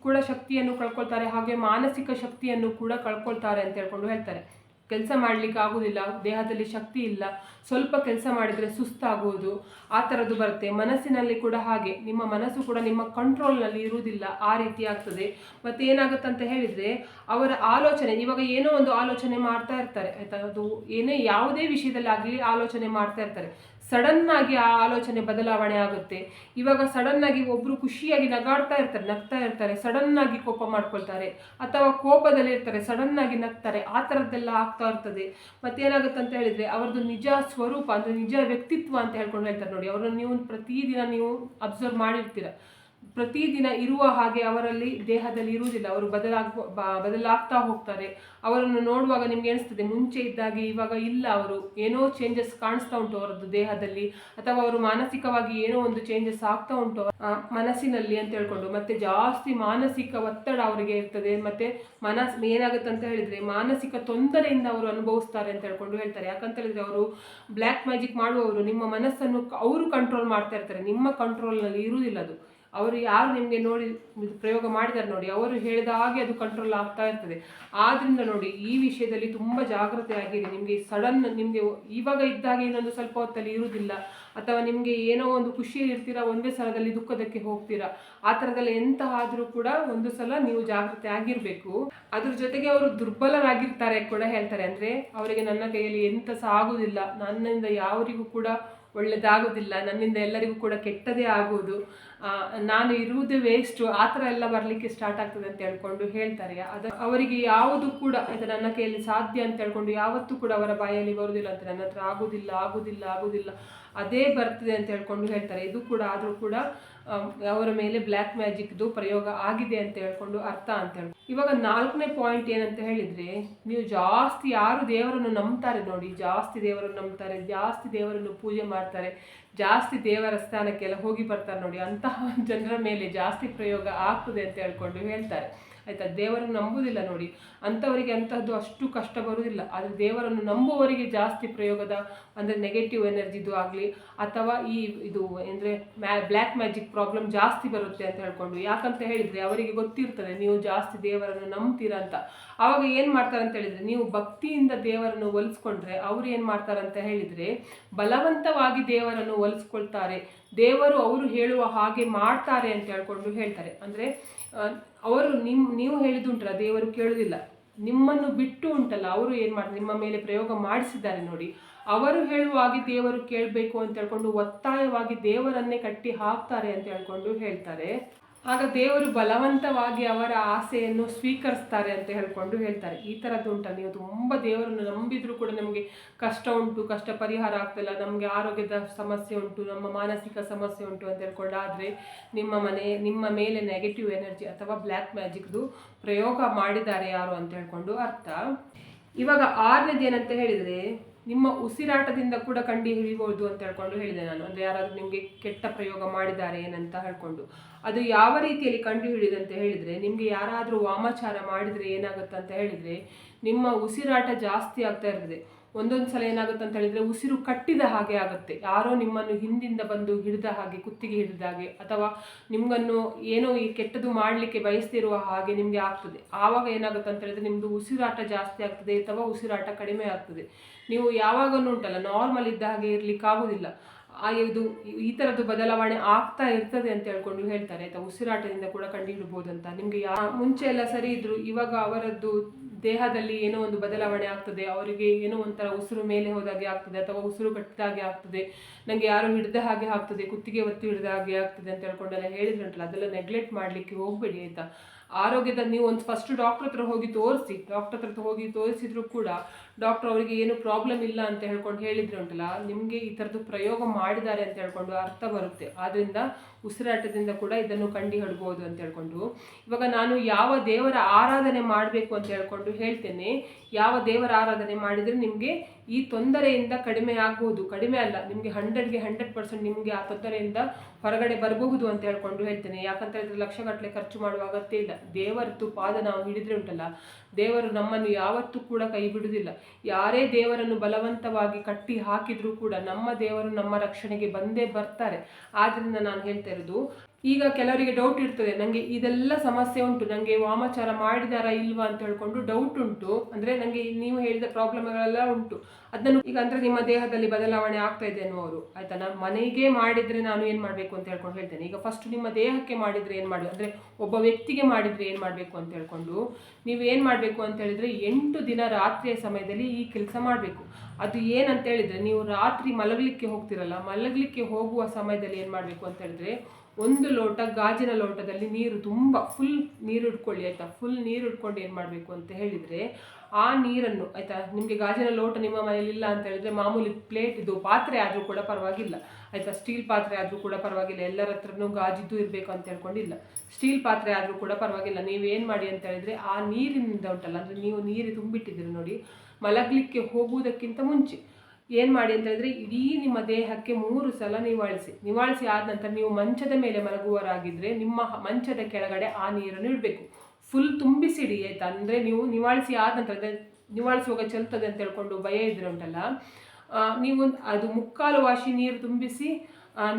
ಕೂಡ ಶಕ್ತಿಯನ್ನು ಕಳ್ಕೊಳ್ತಾರೆ, ಹಾಗೆ ಮಾನಸಿಕ ಶಕ್ತಿಯನ್ನು ಕೂಡ ಕಳ್ಕೊಳ್ತಾರೆ ಅಂತ ಹೇಳ್ಕೊಂಡು ಹೇಳ್ತಾರೆ. ಕೆಲಸ ಮಾಡಲಿಕ್ಕೆ ಆಗೋದಿಲ್ಲ, ದೇಹದಲ್ಲಿ ಶಕ್ತಿ ಇಲ್ಲ, ಸ್ವಲ್ಪ ಕೆಲಸ ಮಾಡಿದರೆ ಸುಸ್ತಾಗುವುದು ಆ ಥರದ್ದು ಬರುತ್ತೆ. ಮನಸ್ಸಿನಲ್ಲಿ ಕೂಡ ಹಾಗೆ, ನಿಮ್ಮ ಮನಸ್ಸು ಕೂಡ ನಿಮ್ಮ ಕಂಟ್ರೋಲ್ನಲ್ಲಿ ಇರುವುದಿಲ್ಲ, ಆ ರೀತಿ ಆಗ್ತದೆ. ಮತ್ತು ಏನಾಗುತ್ತೆ ಅಂತ ಹೇಳಿದರೆ, ಅವರ ಆಲೋಚನೆ, ಇವಾಗ ಏನೋ ಒಂದು ಆಲೋಚನೆ ಮಾಡ್ತಾ ಇರ್ತಾರೆ, ಆಯಿತಾ? ಅದು ಏನೇ ಯಾವುದೇ ವಿಷಯದಲ್ಲಿ ಆಗಲಿ ಆಲೋಚನೆ ಮಾಡ್ತಾ ಇರ್ತಾರೆ. ಸಡನ್ ಆಗಿ ಆ ಆಲೋಚನೆ ಬದಲಾವಣೆ ಆಗುತ್ತೆ. ಇವಾಗ ಸಡನ್ ಆಗಿ ಒಬ್ರು ಖುಷಿಯಾಗಿ ನಗಾಡ್ತಾ ಇರ್ತಾರೆ, ನಗ್ತಾ ಇರ್ತಾರೆ ಸಡನ್ ಆಗಿ ಕೋಪ ಮಾಡ್ಕೊಳ್ತಾರೆ ಅಥವಾ ಕೋಪದಲ್ಲಿ ಇರ್ತಾರೆ ಸಡನ್ ಆಗಿ ನಗ್ತಾರೆ, ಆ ಥರದ್ದೆಲ್ಲ ಆಗ್ತಾ ಇರ್ತದೆ. ಮತ್ತೇನಾಗುತ್ತೆ ಅಂತ ಹೇಳಿದ್ರೆ ಅವ್ರದ್ದು ನಿಜ ಸ್ವರೂಪ ಅಂದರೆ ನಿಜ ವ್ಯಕ್ತಿತ್ವ ಅಂತ ಹೇಳ್ಕೊಂಡು ಹೇಳ್ತಾರೆ ನೋಡಿ, ಅವರನ್ನು ನೀವು ಪ್ರತಿದಿನ ನೀವು ಅಬ್ಸರ್ವ್ ಮಾಡಿರ್ತೀರ. ಪ್ರತಿದಿನ ಇರುವ ಹಾಗೆ ಅವರಲ್ಲಿ ದೇಹದಲ್ಲಿ ಇರುವುದಿಲ್ಲ. ಅವರು ಬದಲಾಗ ಬದಲಾಗ್ತಾ ಹೋಗ್ತಾರೆ. ಅವರನ್ನು ನೋಡುವಾಗ ನಿಮ್ಗೆ ಅನಿಸ್ತದೆ ಮುಂಚೆ ಇದ್ದಾಗೆ, ಇವಾಗ ಇಲ್ಲ ಅವರು. ಏನೋ ಚೇಂಜಸ್ ಕಾಣಿಸ್ತಾ ಉಂಟು ಅವರದ್ದು ದೇಹದಲ್ಲಿ. ಅಥವಾ ಅವರು ಮಾನಸಿಕವಾಗಿ ಏನೋ ಒಂದು ಚೇಂಜಸ್ ಆಗ್ತಾ ಉಂಟು ಮನಸ್ಸಿನಲ್ಲಿ ಅಂತ ಹೇಳ್ಕೊಂಡು. ಮತ್ತೆ ಜಾಸ್ತಿ ಮಾನಸಿಕ ಒತ್ತಡ ಅವರಿಗೆ ಇರ್ತದೆ. ಮತ್ತೆ ಮನಸ್, ಏನಾಗುತ್ತೆ ಅಂತ ಹೇಳಿದ್ರೆ ಮಾನಸಿಕ ತೊಂದರೆಯಿಂದ ಅವರು ಅನುಭವಿಸ್ತಾರೆ ಅಂತ ಹೇಳ್ಕೊಂಡು ಹೇಳ್ತಾರೆ. ಯಾಕಂತ ಹೇಳಿದ್ರೆ ಅವರು ಬ್ಲ್ಯಾಕ್ ಮ್ಯಾಜಿಕ್ ಮಾಡುವವರು. ನಿಮ್ಮ ಮನಸ್ಸನ್ನು ಅವರು ಕಂಟ್ರೋಲ್ ಮಾಡ್ತಾ ಇರ್ತಾರೆ. ನಿಮ್ಮ ಕಂಟ್ರೋಲ್ನಲ್ಲಿ ಇರುವುದಿಲ್ಲ ಅದು. ಅವರು ಯಾರು ನಿಮಗೆ ನೋಡಿ ಪ್ರಯೋಗ ಮಾಡಿದ್ದಾರೆ ನೋಡಿ, ಅವರು ಹೇಳಿದ ಹಾಗೆ ಅದು ಕಂಟ್ರೋಲ್ ಆಗ್ತಾ ಇರ್ತದೆ. ಆದ್ರಿಂದ ನೋಡಿ, ಈ ವಿಷಯದಲ್ಲಿ ತುಂಬ ಆಗಿದೆ ನಿಮಗೆ ಸಡನ್ ನಿಮಗೆ ಇವಾಗ ಇದ್ದಾಗ ಇನ್ನೊಂದು ಸ್ವಲ್ಪ ಹೊತ್ತಲ್ಲಿ ಇರುವುದಿಲ್ಲ. ಅಥವಾ ನಿಮಗೆ ಏನೋ ಒಂದು ಖುಷಿಯಲ್ಲಿ ಇರ್ತೀರಾ, ಒಂದೇ ಸಲದಲ್ಲಿ ದುಃಖದಕ್ಕೆ ಹೋಗ್ತೀರಾ, ಆ ಥರದಲ್ಲಿ ಎಂತ ಆದರೂ ಕೂಡ ಒಂದು ಸಲ ನೀವು ಜಾಗ್ರತೆ ಆಗಿರಬೇಕು. ಅದ್ರ ಜೊತೆಗೆ ಅವರು ದುರ್ಬಲರಾಗಿರ್ತಾರೆ ಕೂಡ ಹೇಳ್ತಾರೆ. ಅಂದರೆ, ಅವರಿಗೆ ನನ್ನ ಕೈಯಲ್ಲಿ ಎಂತ ಸಹ ಆಗುವುದಿಲ್ಲ ನನ್ನಿಂದ ಯಾವರಿಗೂ ಕೂಡ ಒಳ್ಳೆದಾಗುವುದಿಲ್ಲ, ನನ್ನಿಂದ ಎಲ್ಲರಿಗೂ ಕೂಡ ಕೆಟ್ಟದೇ ಆಗುವುದು. ನಾನು ಇರುವುದೇ ವೇಸ್ಟು ಆ ಥರ ಎಲ್ಲ ಬರಲಿಕ್ಕೆ ಸ್ಟಾರ್ಟ್ ಆಗ್ತದೆ ಅಂತ ಹೇಳ್ಕೊಂಡು ಹೇಳ್ತಾರೆ. ಅದು ಅವರಿಗೆ ಯಾವುದು ಕೂಡ ಇದು ನನ್ನ ಕೈಯಲ್ಲಿ ಸಾಧ್ಯ ಅಂತ ಹೇಳ್ಕೊಂಡು ಯಾವತ್ತೂ ಕೂಡ ಅವರ ಬಾಯಲ್ಲಿ ಬರುವುದಿಲ್ಲ ಅಂತ ನನ್ನ ಹತ್ರ ಆಗೋದಿಲ್ಲ ಆಗೋದಿಲ್ಲ ಆಗುದಿಲ್ಲ ಅದೇ ಬರ್ತದೆ ಅಂತ ಹೇಳ್ಕೊಂಡು ಹೇಳ್ತಾರೆ. ಇದು ಕೂಡ ಆದರೂ ಕೂಡ ಅವರ ಮೇಲೆ ಬ್ಲ್ಯಾಕ್ ಮ್ಯಾಜಿಕ್ದು ಪ್ರಯೋಗ ಆಗಿದೆ ಅಂತ ಹೇಳ್ಕೊಂಡು ಅರ್ಥ ಅಂತ ಹೇಳಿ ಇವಾಗ ನಾಲ್ಕನೇ ಪಾಯಿಂಟ್ ಏನಂತ ಹೇಳಿದ್ರೆ, ನೀವು ಜಾಸ್ತಿ ಯಾರು ದೇವರನ್ನು ನಂಬ್ತಾರೆ ನೋಡಿ, ಜಾಸ್ತಿ ದೇವರನ್ನು ನಂಬ್ತಾರೆ, ಜಾಸ್ತಿ ದೇವರನ್ನು ಪೂಜೆ ಮಾಡ್ತಾರೆ. ಜಾಸ್ತಿ ದೇವರ ಸ್ಥಾನಕ್ಕೆಲ್ಲ ಹೋಗಿ ಬರ್ತಾರೆ ನೋಡಿ, ಅಂತಹ ಜನರ ಮೇಲೆ ಜಾಸ್ತಿ ಪ್ರಯೋಗ ಆಗ್ತದೆ ಅಂತ ಹೇಳ್ಕೊಂಡು ಹೇಳ್ತಾರೆ. ಆಯಿತಾ? ದೇವರನ್ನು ನಂಬುವುದಿಲ್ಲ ನೋಡಿ. ಅಂಥವರಿಗೆ ಅಂತಹದ್ದು ಅಷ್ಟು ಕಷ್ಟ ಬರುವುದಿಲ್ಲ. ಆದರೆ ದೇವರನ್ನು ನಂಬುವವರಿಗೆ ಜಾಸ್ತಿ ಪ್ರಯೋಗದ ಅಂದರೆ ನೆಗೆಟಿವ್ ಎನರ್ಜಿದು ಆಗಲಿ, ಅಥವಾ ಈ ಇದು ಅಂದರೆ ಮ್ಯಾ ಬ್ಲ್ಯಾಕ್ ಮ್ಯಾಜಿಕ್ ಪ್ರಾಬ್ಲಮ್ ಜಾಸ್ತಿ ಬರುತ್ತೆ ಅಂತ ಹೇಳ್ಕೊಂಡು, ಯಾಕಂತ ಹೇಳಿದರೆ ಅವರಿಗೆ ಗೊತ್ತಿರ್ತದೆ, ನೀವು ಜಾಸ್ತಿ ದೇವರನ್ನು ನಂಬ್ತೀರಾ ಅಂತ. ಆವಾಗ ಏನು ಮಾಡ್ತಾರೆ ಅಂತ ಹೇಳಿದರೆ, ನೀವು ಭಕ್ತಿಯಿಂದ ದೇವರನ್ನು ಒಲಿಸ್ಕೊಂಡ್ರೆ ಅವ್ರು ಏನು ಮಾಡ್ತಾರೆ ಅಂತ ಹೇಳಿದರೆ, ಬಲವಂತವಾಗಿ ದೇವರನ್ನು ಒಲಿಸ್ಕೊಳ್ತಾರೆ. ದೇವರು ಅವರು ಹೇಳುವ ಹಾಗೆ ಮಾಡ್ತಾರೆ ಅಂತ ಹೇಳ್ಕೊಂಡು ಹೇಳ್ತಾರೆ. ಅಂದರೆ ಅವರು ನಿಮ್, ನೀವು ಹೇಳಿದುಂಟ್ರ ದೇವರು ಕೇಳುವುದಿಲ್ಲ ನಿಮ್ಮನ್ನು ಬಿಟ್ಟು ಉಂಟಲ್ಲ, ಅವರು ಏನು ಮಾಡ್ತಾರೆ ನಿಮ್ಮ ಮೇಲೆ ಪ್ರಯೋಗ ಮಾಡಿಸಿದ್ದಾರೆ ನೋಡಿ. ಅವರು ಹೇಳುವ ಹಾಗೆ ದೇವರು ಕೇಳಬೇಕು ಅಂತ ಹೇಳ್ಕೊಂಡು ಒತ್ತಾಯವಾಗಿ ದೇವರನ್ನೇ ಕಟ್ಟಿ ಹಾಕ್ತಾರೆ ಅಂತ ಹೇಳ್ಕೊಂಡು ಹೇಳ್ತಾರೆ. ಆಗ ದೇವರು ಬಲವಂತವಾಗಿ ಅವರ ಆಸೆಯನ್ನು ಸ್ವೀಕರಿಸ್ತಾರೆ ಅಂತ ಹೇಳ್ಕೊಂಡು ಹೇಳ್ತಾರೆ. ಈ ಥರದ್ದು ಉಂಟ. ನೀವು ತುಂಬ ದೇವರನ್ನು ನಂಬಿದರೂ ಕೂಡ ನಮಗೆ ಕಷ್ಟ ಉಂಟು, ಕಷ್ಟ ಪರಿಹಾರ ಆಗ್ತಿಲ್ಲ, ನಮಗೆ ಆರೋಗ್ಯದ ಸಮಸ್ಯೆ ಉಂಟು, ನಮ್ಮ ಮಾನಸಿಕ ಸಮಸ್ಯೆ ಉಂಟು ಅಂತ ಹೇಳ್ಕೊಂಡು ಆದರೆ ನಿಮ್ಮ ಮನೆ, ನಿಮ್ಮ ಮೇಲೆ ನೆಗೆಟಿವ್ ಎನರ್ಜಿ ಅಥವಾ ಬ್ಲ್ಯಾಕ್ ಮ್ಯಾಜಿಕ್ದು ಪ್ರಯೋಗ ಮಾಡಿದ್ದಾರೆ ಯಾರು ಅಂತ ಹೇಳ್ಕೊಂಡು ಅರ್ಥ. ಇವಾಗ ಆರನೇದು ಏನಂತ ಹೇಳಿದರೆ ನಿಮ್ಮ ಉಸಿರಾಟದಿಂದ ಕೂಡ ಕಂಡು ಹಿಡಿಬೋದು ಅಂತ ಹೇಳ್ಕೊಂಡು ಹೇಳಿದೆ ನಾನು. ಅಂದರೆ ಯಾರಾದರೂ ನಿಮಗೆ ಕೆಟ್ಟ ಪ್ರಯೋಗ ಮಾಡಿದ್ದಾರೆ ಏನಂತ ಹೇಳ್ಕೊಂಡು. ಅದು ಯಾವ ರೀತಿಯಲ್ಲಿ ಕಂಡು ಹಿಡಿದಂತ ಹೇಳಿದರೆ, ನಿಮಗೆ ಯಾರಾದರೂ ವಾಮಾಚಾರ ಮಾಡಿದರೆ ಏನಾಗುತ್ತೆ ಅಂತ ಹೇಳಿದರೆ, ನಿಮ್ಮ ಉಸಿರಾಟ ಜಾಸ್ತಿ ಆಗ್ತಾ ಇರ್ತದೆ. ಒಂದೊಂದು ಸಲ ಏನಾಗುತ್ತೆ ಅಂತ ಹೇಳಿದರೆ ಉಸಿರು ಕಟ್ಟಿದ ಹಾಗೆ ಆಗುತ್ತೆ. ಯಾರೋ ನಿಮ್ಮನ್ನು ಹಿಂದಿಂದ ಬಂದು ಹಿಡಿದ ಹಾಗೆ, ಕುತ್ತಿಗೆ ಹಿಡಿದ ಹಾಗೆ, ಅಥವಾ ನಿಮ್ಮನ್ನು ಏನೋ ಈ ಕೆಟ್ಟದು ಮಾಡಲಿಕ್ಕೆ ಬಯಸ್ತಿರುವ ಹಾಗೆ ನಿಮಗೆ ಆಗ್ತದೆ. ಆವಾಗ ಏನಾಗುತ್ತೆ ಅಂತ ಹೇಳಿದ್ರೆ ನಿಮ್ಮದು ಉಸಿರಾಟ ಜಾಸ್ತಿ ಆಗ್ತದೆ ಅಥವಾ ಉಸಿರಾಟ ಕಡಿಮೆ ಆಗ್ತದೆ. ನೀವು ಯಾವಾಗಲೂ ಉಂಟಲ್ಲ ನಾರ್ಮಲ್ ಇದ್ದ ಹಾಗೆ ಇರ್ಲಿಕ್ಕೆ ಆಗೋದಿಲ್ಲ ಆ ಇದು ಈ ಥರದ್ದು ಬದಲಾವಣೆ ಆಗ್ತಾ ಇರ್ತದೆ ಅಂತ ಹೇಳ್ಕೊಂಡು ಹೇಳ್ತಾರೆ. ಆಯ್ತಾ? ಉಸಿರಾಟದಿಂದ ಕೂಡ ಕಂಡುಹಿಡ್ಬೋದು ಅಂತ. ನಿಮಗೆ ಯಾ ಮುಂಚೆ ಎಲ್ಲ ಸರಿ ಇದ್ರು, ಇವಾಗ ಅವರದ್ದು ದೇಹದಲ್ಲಿ ಏನೋ ಒಂದು ಬದಲಾವಣೆ ಆಗ್ತದೆ. ಅವರಿಗೆ ಏನೋ ಒಂಥರ ಉಸಿರು ಮೇಲೆ ಹೋದಾಗೆ ಆಗ್ತದೆ ಅಥವಾ ಉಸಿರು ಕಟ್ಟಿದ ಹಾಗೆ ಆಗ್ತದೆ. ನನಗೆ ಯಾರು ಹಿಡಿದ ಹಾಗೆ ಆಗ್ತದೆ, ಕುತ್ತಿಗೆ ಒತ್ತಿ ಹಿಡಿದ ಹಾಗೆ ಆಗ್ತದೆ ಅಂತ ಹೇಳ್ಕೊಂಡೆಲ್ಲ ಹೇಳಿದ್ರಂಟಲ್ಲ ಅದೆಲ್ಲ ನೆಗ್ಲೆಕ್ಟ್ ಮಾಡಲಿಕ್ಕೆ ಹೋಗಬೇಡಿ ಆಯ್ತಾ? ಆರೋಗ್ಯದ ನೀವು ಒಂದು ಫಸ್ಟ್ ಡಾಕ್ಟ್ರ್ ಹತ್ರ ಹೋಗಿ ತೋರಿಸಿ ಡಾಕ್ಟರ್ ಹತ್ರ ಹೋಗಿ ತೋರಿಸಿದ್ರು ಕೂಡ ಡಾಕ್ಟರ್ ಅವರಿಗೆ ಏನು ಪ್ರಾಬ್ಲಮ್ ಇಲ್ಲ ಅಂತ ಹೇಳ್ಕೊಂಡು ಹೇಳಿದ್ರು ಉಂಟಲ್ಲ ನಿಮಗೆ ಈ ಥರದ್ದು ಪ್ರಯೋಗ ಮಾಡಿದ್ದಾರೆ ಅಂತ ಹೇಳ್ಕೊಂಡು ಅರ್ಥ ಬರುತ್ತೆ. ಆದ್ದರಿಂದ ಉಸಿರಾಟದಿಂದ ಕೂಡ ಇದನ್ನು ಕಂಡು ಹಿಡ್ಬೋದು ಅಂತ ಹೇಳ್ಕೊಂಡು. ಇವಾಗ ನಾನು ಯಾವ ದೇವರ ಆರಾಧನೆ ಮಾಡಬೇಕು ಅಂತ ಹೇಳ್ಕೊಂಡು ಹೇಳ್ತೇನೆ. ಯಾವ ದೇವರ ಆರಾಧನೆ ಮಾಡಿದರೆ ನಿಮಗೆ ಈ ತೊಂದರೆಯಿಂದ ಕಡಿಮೆ ಆಗ್ಬೋದು ಕಡಿಮೆ ಅಲ್ಲ, ನಿಮಗೆ ಹಂಡ್ರೆಡ್ಗೆ ಹಂಡ್ರೆಡ್ ಪರ್ಸೆಂಟ್ ನಿಮಗೆ ಆ ತೊಂದರೆಯಿಂದ ಹೊರಗಡೆ ಬರಬಹುದು ಅಂತ ಹೇಳ್ಕೊಂಡು ಹೇಳ್ತೇನೆ. ಯಾಕಂತ ಹೇಳಿದ್ರೆ ಲಕ್ಷಗಟ್ಟಲೆ ಖರ್ಚು ಮಾಡುವ ಅಗತ್ಯ ಇಲ್ಲ. ದೇವರದ್ದು ಪಾದ ನಾವು ಹಿಡಿದ್ರೆ ಉಂಟಲ್ಲ, ದೇವರು ನಮ್ಮನ್ನು ಯಾವತ್ತೂ ಕೂಡ ಕೈ ಬಿಡುವುದಿಲ್ಲ. ಯಾರೇ ದೇವರನ್ನು ಬಲವಂತವಾಗಿ ಕಟ್ಟಿ ಹಾಕಿದ್ರೂ ಕೂಡ ನಮ್ಮ ದೇವರು ನಮ್ಮ ರಕ್ಷಣೆಗೆ ಬಂದೇ ಬರ್ತಾರೆ. ಆದ್ರಿಂದ ನಾನು ಹೇಳ್ತಾ ಇರೋದು ಈಗ ಕೆಲವರಿಗೆ ಡೌಟ್ ಇರ್ತದೆ. ನನಗೆ ಇದೆಲ್ಲ ಸಮಸ್ಯೆ ಉಂಟು. ನನಗೆ ವಾಮಾಚಾರ ಮಾಡಿದಾರಾ ಇಲ್ವಾ ಅಂತ ಹೇಳ್ಕೊಂಡು ಡೌಟ್ ಉಂಟು. ಅಂದರೆ ನನಗೆ ನೀವು ಹೇಳಿದ ಪ್ರಾಬ್ಲಮ್ಗಳೆಲ್ಲ ಉಂಟು. ಅದನ್ನು ಈಗ ಅಂದರೆ ನಿಮ್ಮ ದೇಹದಲ್ಲಿ ಬದಲಾವಣೆ ಆಗ್ತಾ ಇದೆ ಅನ್ನೋರು ಆಯ್ತಾ? ನಾನು ಮನೆಗೆ ಮಾಡಿದರೆ ನಾನು ಏನು ಮಾಡಬೇಕು ಅಂತ ಹೇಳ್ಕೊಂಡು ಹೇಳ್ತೇನೆ. ಈಗ ಫಸ್ಟ್ ನಿಮ್ಮ ದೇಹಕ್ಕೆ ಮಾಡಿದರೆ ಏನು ಮಾಡಿ? ಅಂದರೆ ಒಬ್ಬ ವ್ಯಕ್ತಿಗೆ ಮಾಡಿದರೆ ಏನು ಮಾಡಬೇಕು ಅಂತ ಹೇಳ್ಕೊಂಡು ನೀವು ಏನು ಮಾಡಬೇಕು ಅಂತ ಹೇಳಿದರೆ ಎಂಟು ದಿನ ರಾತ್ರಿಯ ಸಮಯದಲ್ಲಿ ಈ ಕೆಲಸ ಮಾಡಬೇಕು. ಅದು ಏನಂತ ಹೇಳಿದರೆ ನೀವು ರಾತ್ರಿ ಮಲಗಲಿಕ್ಕೆ ಹೋಗ್ತಿರಲ್ಲ. ಮಲಗಲಿಕ್ಕೆ ಹೋಗುವ ಸಮಯದಲ್ಲಿ ಏನು ಮಾಡಬೇಕು ಅಂತ ಹೇಳಿದ್ರೆ ಒಂದು ಲೋಟ ಗಾಜಿನ ಲೋಟದಲ್ಲಿ ನೀರು ತುಂಬ ಫುಲ್ ನೀರು ಇಟ್ಕೊಳ್ಳಿ ಆಯಿತಾ? ಫುಲ್ ನೀರು ಇಟ್ಕೊಂಡು ಏನು ಮಾಡಬೇಕು ಅಂತ ಹೇಳಿದರೆ ಆ ನೀರನ್ನು ಆಯಿತಾ? ನಿಮಗೆ ಗಾಜಿನ ಲೋಟ ನಿಮ್ಮ ಮನೇಲಿ ಇಲ್ಲ ಅಂತ ಹೇಳಿದ್ರೆ ಮಾಮೂಲಿ ಪ್ಲೇಟ್ ಇದು ಪಾತ್ರೆ ಆದರೂ ಕೂಡ ಪರವಾಗಿಲ್ಲ. ಆಯಿತಾ? ಸ್ಟೀಲ್ ಪಾತ್ರೆ ಆದರೂ ಕೂಡ ಪರವಾಗಿಲ್ಲ. ಎಲ್ಲರ ಹತ್ರನೂ ಗಾಜಿದ್ದು ಇರಬೇಕು ಅಂತ ಹೇಳ್ಕೊಂಡಿಲ್ಲ. ಸ್ಟೀಲ್ ಪಾತ್ರೆ ಆದರೂ ಕೂಡ ಪರವಾಗಿಲ್ಲ. ನೀವೇನು ಮಾಡಿ ಅಂತ ಹೇಳಿದ್ರೆ ಆ ನೀರಿನಿಂದ ಉಂಟಲ್ಲ, ಅಂದರೆ ನೀವು ನೀರು ತುಂಬಿಟ್ಟಿದ್ದೀರಿ ನೋಡಿ, ಮಲಗಲಿಕ್ಕೆ ಹೋಗುವುದಕ್ಕಿಂತ ಮುಂಚೆ. ಏನು ಮಾಡಿ ಅಂತ ಹೇಳಿದ್ರೆ ಇಡೀ ನಿಮ್ಮ ದೇಹಕ್ಕೆ ಮೂರು ಸಲ ನಿವಾಳಿಸಿ. ನಿವಾಳಿಸಿ ಆದ ನಂತರ ನೀವು ಮಂಚದ ಮೇಲೆ ಮಲಗುವರಾಗಿದ್ದರೆ ನಿಮ್ಮ ಮಂಚದ ಕೆಳಗಡೆ ಆ ನೀರನ್ನು ಇಡಬೇಕು. ಫುಲ್ ತುಂಬಿಸಿಡಿ ಆಯ್ತಾ? ಅಂದರೆ ನೀವು ನಿವಾಳಿಸಿ ಆದ ನಂತರ ನಿವಾಳಿಸುವಾಗ ಚೆಲ್ತದೆ ಅಂತ ಹೇಳ್ಕೊಂಡು ಭಯ ಇದ್ರೆ ಉಂಟಲ್ಲ ನೀವು ಅದು ಮುಕ್ಕಾಲು ವಾಶಿ ನೀರು ತುಂಬಿಸಿ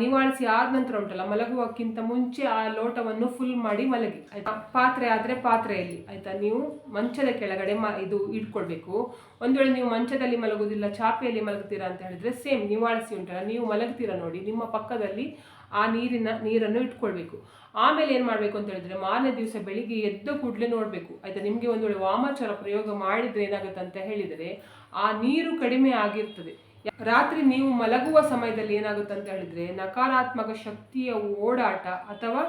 ನಿವಾಳಿಸಿ ಆದ ನಂತರ ಉಂಟಲ್ಲ, ಮಲಗುವಕ್ಕಿಂತ ಮುಂಚೆ ಆ ಲೋಟವನ್ನು ಫುಲ್ ಮಾಡಿ ಮಲಗಿ. ಆಯ್ತಾ? ಪಾತ್ರೆ ಆದರೆ ಪಾತ್ರೆಯಲ್ಲಿ, ಆಯಿತಾ? ನೀವು ಮಂಚದ ಕೆಳಗಡೆ ಮ, ಇದು ಇಟ್ಕೊಳ್ಬೇಕು. ಒಂದು ವೇಳೆ ನೀವು ಮಂಚದಲ್ಲಿ ಮಲಗುವುದಿಲ್ಲ, ಚಾಪೆಯಲ್ಲಿ ಮಲಗುತ್ತೀರಾ ಅಂತ ಹೇಳಿದ್ರೆ ಸೇಮ್ ನಿವಾಳಿಸಿ ಉಂಟಲ್ಲ, ನೀವು ಮಲಗ್ತೀರಾ ನೋಡಿ, ನಿಮ್ಮ ಪಕ್ಕದಲ್ಲಿ ಆ ನೀರಿನ, ನೀರನ್ನು ಇಟ್ಕೊಳ್ಬೇಕು. ಆಮೇಲೆ ಏನು ಮಾಡಬೇಕು ಅಂತ ಹೇಳಿದ್ರೆ, ಮಾರನೇ ದಿವಸ ಬೆಳಿಗ್ಗೆ ಎದ್ದ ಕೂಡಲೇ ನೋಡಬೇಕು. ಆಯಿತಾ? ನಿಮಗೆ ಒಂದು ವೇಳೆ ವಾಮಾಚಾರ ಪ್ರಯೋಗ ಮಾಡಿದ್ರೆ ಏನಾಗುತ್ತೆ ಅಂತ ಹೇಳಿದರೆ, ಆ ನೀರು ಕಡಿಮೆ ಆಗಿರ್ತದೆ. ರಾತ್ರಿ ನೀವು ಮಲಗುವ ಸಮಯದಲ್ಲಿ ಏನಾಗುತ್ತೆ ಅಂತ ಹೇಳಿದ್ರೆ, ನಕಾರಾತ್ಮಕ ಶಕ್ತಿಯ ಓಡಾಟ ಅಥವಾ